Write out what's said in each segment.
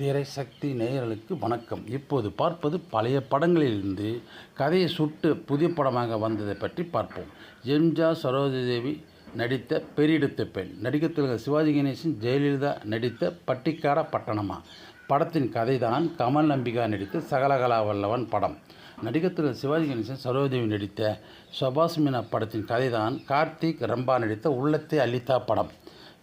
திரை சக்தி நேயர்களுக்கு வணக்கம். இப்போது பார்ப்பது பழைய படங்களிலிருந்து கதையை சுட்டு புதிய படமாக வந்ததை பற்றி பார்ப்போம். எம்ஜிஆர் சரோஜாதேவி நடித்த பெரியெடுத்த பெண். நடிகர் திலகம் சிவாஜி கணேசன் ஜெயலலிதா நடித்த பட்டிக்காட பட்டணமா? படத்தின் கதைதான் கமல் நம்பிகா நடித்த சகலகலா வல்லவன் படம். நடிகர் திலகம் சிவாஜி கணேசன் சரோதேவி நடித்த சபாஸ் மீனா படத்தின் கதைதான் கார்த்திக் ரம்பா நடித்த உள்ளத்தை அலிதா படம்.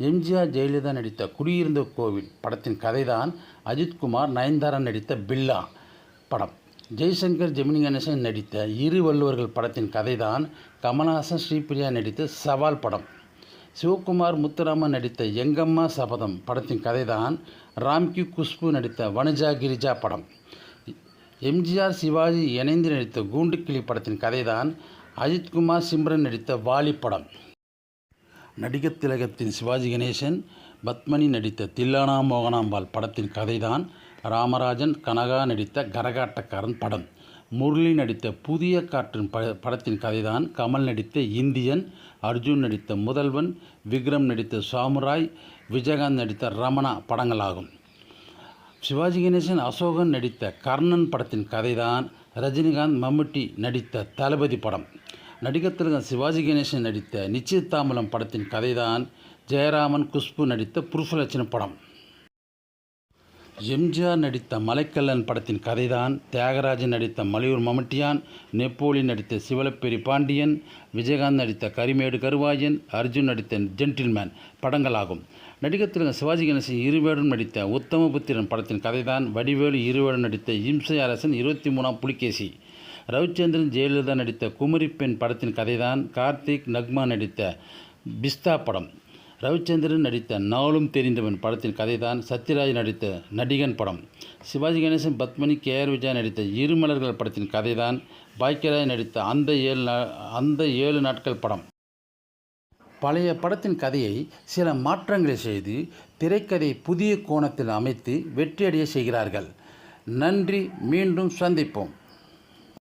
எம்ஜிஆர் ஜெயலலிதா நடித்த குடியிருந்த கோவில் படத்தின் கதைதான் அஜித்குமார் நயன்தாரா நடித்த பில்லா படம். ஜெய்சங்கர் ஜெமினி கணேசன் நடித்த இரு வள்ளுவர்கள் படத்தின் கதைதான் கமல்ஹாசன் ஸ்ரீபிரியா நடித்த சவால் படம். சிவகுமார் முத்துராமன் நடித்த எங்கம்மா சபதம் படத்தின் கதைதான் ராம்கி குஷ்பு நடித்த வனஜா கிரிஜா படம். எம்ஜிஆர் சிவாஜி இணைந்து நடித்த கூண்டுக்கிளி படத்தின் கதைதான் அஜித்குமார் சிம்ரன் நடித்த வாலி படம். நடிகர் திலகத்தின் சிவாஜி கணேசன் பத்மனி நடித்த தில்லானா மோகனாம்பாள் படத்தின் கதைதான் ராமராஜன் கனகா நடித்த கரகாட்டக்காரன் படம். முரளி நடித்த புதிய காற்றின் ப படத்தின் கதைதான் கமல் நடித்த இந்தியன் அர்ஜுன் நடித்த முதல்வன் விக்ரம் நடித்த சாமுராய் விஜயகாந்த் நடித்த ரமணா படங்களாகும். சிவாஜி கணேசன் அசோகன் நடித்த கர்ணன் படத்தின் கதைதான் ரஜினிகாந்த் மம்முட்டி நடித்த தளபதி படம். நடிகர் திலகம் சிவாஜி கணேசன் நடித்த நிச்சயதாம்பலம் படத்தின் கதைதான் ஜெயராமன் குஷ்பு நடித்த புருஷலட்சணம் படம். எம்ஜிஆர் நடித்த மலைக்கல்லன் படத்தின் கதைதான் தியாகராஜன் நடித்த மலையூர் மமட்டியான் நெப்போலி நடித்த சிவலப்பேரி பாண்டியன் விஜயகாந்த் நடித்த கரிமேடு கருவாயன் அர்ஜுன் நடித்த ஜென்டில்மேன் படங்களாகும். நடிகர் திலகம் சிவாஜி கணேசன் இருவேடன் நடித்த உத்தமபுத்திரன் படத்தின் கதைதான் வடிவேலு இருவேடன் நடித்த இம்சை அரசன் இருபத்தி மூணாம் புலிகேசி. ரவிச்சந்திரன் ஜெயலலிதா நடித்த குமரி பெண் படத்தின் கதைதான் கார்த்திக் நக்மா நடித்த பிஸ்தா படம். ரவிச்சந்திரன் நடித்த நாளும் தெரிந்தவன் படத்தின் கதைதான் சத்யராஜ் நடித்த நடிகன் படம். சிவாஜி கணேசன் பத்மினி கே ஆர் விஜயா நடித்த இருமலர்கள் படத்தின் கதைதான் பாக்கியராஜ் நடித்த அந்த ஏழு நா அந்த ஏழு நாட்கள் படம். பழைய படத்தின் கதையை சில மாற்றங்களை செய்து திரைக்கதை புதிய கோணத்தில் அமைத்து வெற்றியடைய செய்கிறார்கள். நன்றி மீண்டும் சந்திப்போம்.